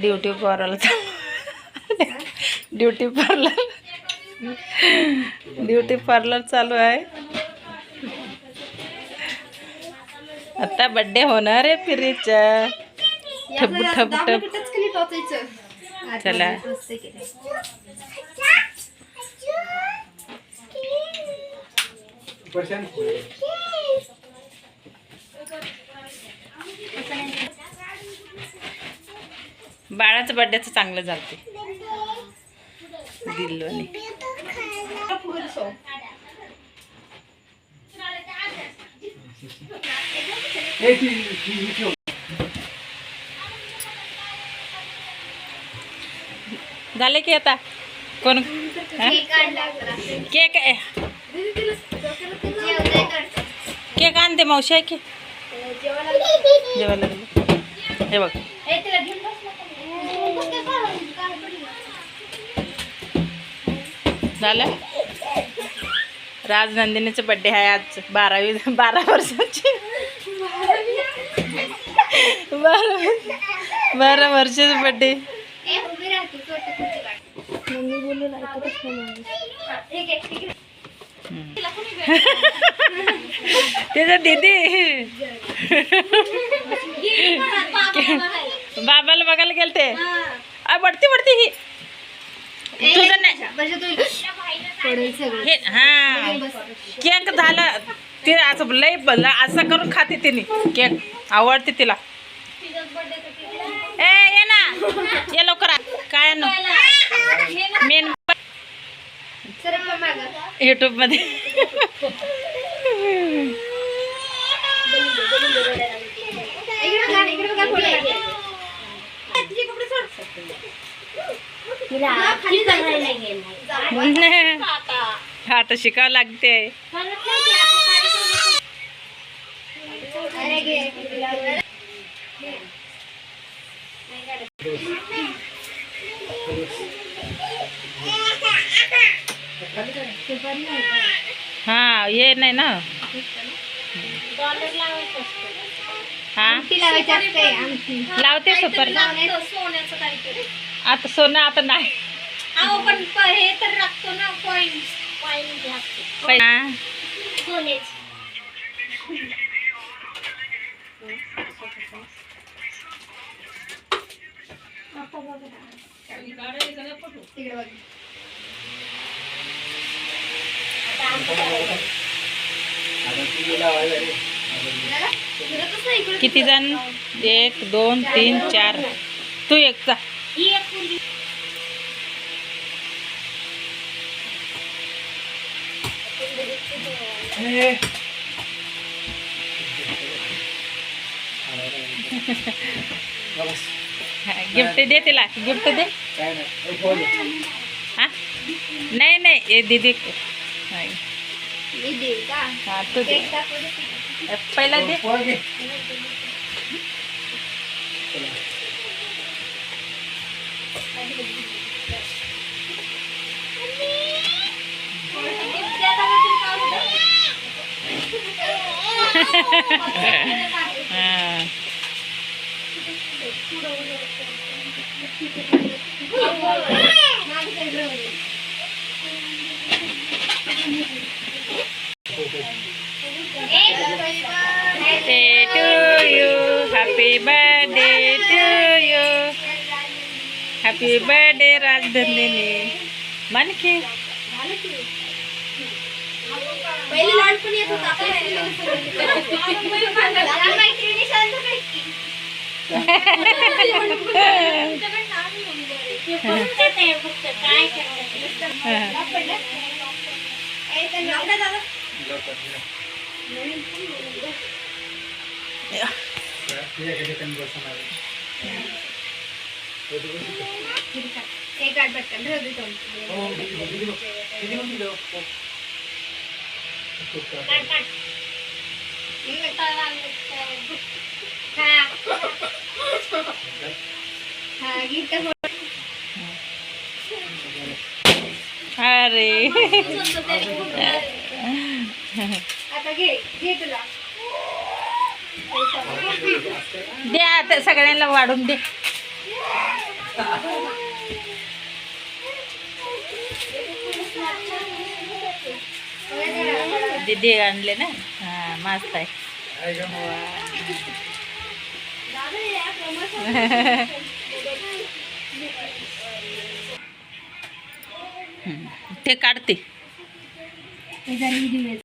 Duty parlour duty parlour duty parlour चालू आहे. आता बड्डे होणार आहे पिरीचा ठब ठब ठब चला. बाळाचं बड्डेचं चांगलं चालते दिल्लोने झाले की आता? कोण? केक आहे. केक आणते मावशी आहे की? जेवायला हे बघ. झालं. राजनंदिनीचं बड्डे आहे आज बारावी बारा वर्षाची. बारा बारा वर्षाचं बड्डे त्याचा दीदी. बाबाला बघायला गेलते. आ, वरती वरती ही. तुझं नाही. हे हा. केक झालं. ते असं लय असं करून खाते तिने. केक. आवडते तिला. ए ये ना. ये लवकर. काय आणू मेन युट्यूबमध्ये. आता? शिकावं लागते. हा ये नाही ना. हा? लावते सुपर. सोन्याचं काहीतरी. आता सोनं आता नाही. अहो पण प- हे तर लागतो ना पॉइंट पॉइंट लागतो. पै-. सोन्याची किती जण? एक दोन तीन चार. तू एक जा. ही एक मुलगी गिफ्ट दे तिला गिफ्ट दे। हा? नाही नाही हे दीदी नाही. मी देऊ का हा तू दे। केक दाखवू दे. पहिला दे। birthday to you. Happy birthday to you. Happy birthday Rajdhan ini. Manki Manki पहिले लहानपणी येत होता आता लहान मैत्रिणी शांत पैकी. तुमच्याकडे नाव नंबर आहे. ते बघतात आहे फक्त काय करतात. हा. नाव पडलं? ए, ते नाव द्या दादा. एक आठ पटकन राहू दे तुमचं. अरे. द्या दे आता सगळ्यांना वाढून दे. दीदी आणले ना? हा मस्त आहे. ते काढते.